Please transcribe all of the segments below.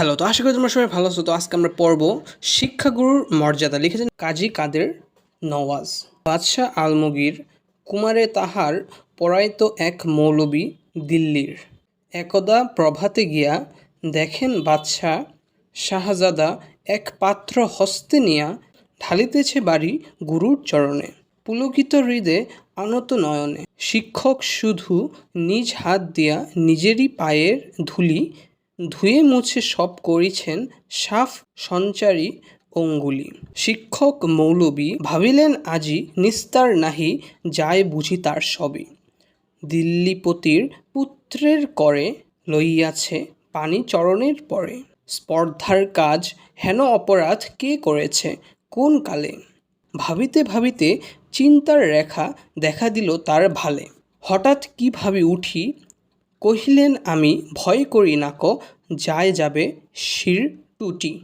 Hello তো আশা করি তোমরা সবাই ভালো আছো। তো আজকে আমরা পড়ব শিক্ষাগুরুর মর্যাদা। লিখেছেন কাজী কাদের নওয়াজ। বাদশাহ আলমগীর কুমারে তাহার পড়াইত এক মৌলবী দিল্লির। একদা প্রভাতে গিয়া দেখেন বাদশাহ শাহজাদা এক পাত্র হস্তে নিয়া ঢালিতেছে বাড়ি গুরুর চরণে, পুলকিত হৃদে আনত নয়নে। শিক্ষক শুধু নিজ হাত দিয়া নিজেরই পায়ের ধুলি ধুয়ে মুছে সব করিছেন সাফ সঞ্চারী অঙ্গুলি। শিক্ষক মৌলবী ভাবিলেন আজি নিস্তার নাহি যায় বুঝি তার সবই। দিল্লিপতির পুত্রের করে লইয়াছে পানি চরণের পরে। স্পর্ধার কাজ হেন অপরাধ কে করেছে, কোন কালে? ভাবিতে ভাবিতে চিন্তার রেখা দেখা দিল তার ভালে। হঠাৎ কি ভাবি উঠি, কহিলেন আমি, ভয় করি নাক যায় যাবে শির টুটি।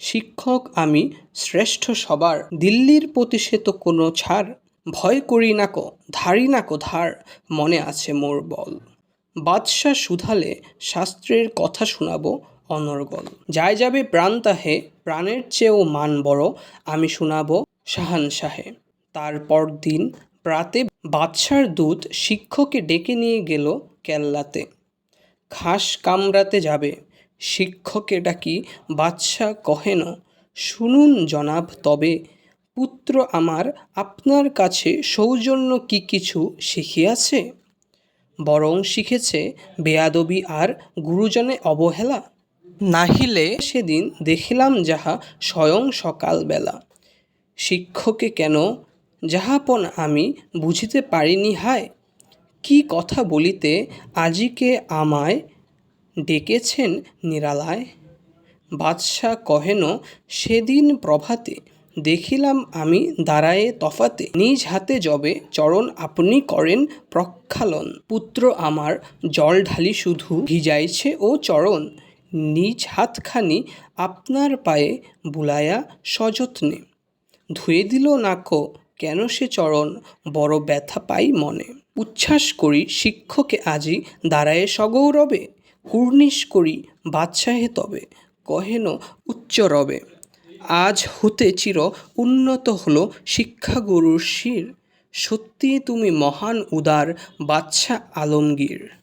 শিক্ষক আমি শ্রেষ্ঠ সবার। দিল্লির প্রতি সে তো কোনো ছাড়। ভয় করি নাকো ধারি না কো ধার, মনে আছে মোর বল। বাদশাহ সুধালে শাস্ত্রের কথা শোনাবো অনর্গল। যায় যাবে প্রাণ তাহে প্রাণের চেয়েও মান বড়, আমি শোনাবো শাহানশাহে তারপর দিন, প্রাতে বাদশার দূত শিক্ষককে ডেকে নিয়ে গেল কেল্লাতে। ঘাস কামড়াতে যাবে। শিক্ষকে ডাকি বাদশাহ কহেন, শুনুন জনাব তবে। পুত্র আমার, আপনার কাছে সৌজন্য কি কিছু শিখিয়াছে? বরং শিখেছে বেয়াদবি আর গুরুজনে অবহেলা। নাহিলে সেদিন দেখিলাম যাহা স্বয়ং সকালবেলা। শিক্ষকে কেন, যাহাপন আমি বুঝিতে পারিনি হায়। কি কথা বলিতে আজিকে আমায় ডেকেছেন নিরালায়? বাদশাহ কহেন, সেদিন প্রভাতে দেখিলাম আমি দাঁড়ায়ে তফাতে। নিজ হাতে যবে চরণ আপনি করেন প্রক্ষালন। পুত্র আমার জল ঢালি শুধু ভিজাইছে ও চরণ। নিজ হাতখানি আপনার পায়ে বুলায়া সযত্নে। ধুয়ে দিল নাকো, কেন সে চরণ? বড় ব্যথা পাই মনে। উচ্ছ্বাস করি শিক্ষকে আজি দাঁড়ায়ে সগৌরবে কুর্নিশ করি বাদশাহে তবে, কহেন উচ্চ রবে। আজ হতে চির উন্নত হল শিক্ষাগুরুর শির সত্যি তুমি মহান উদার বাদশাহ আলমগীর।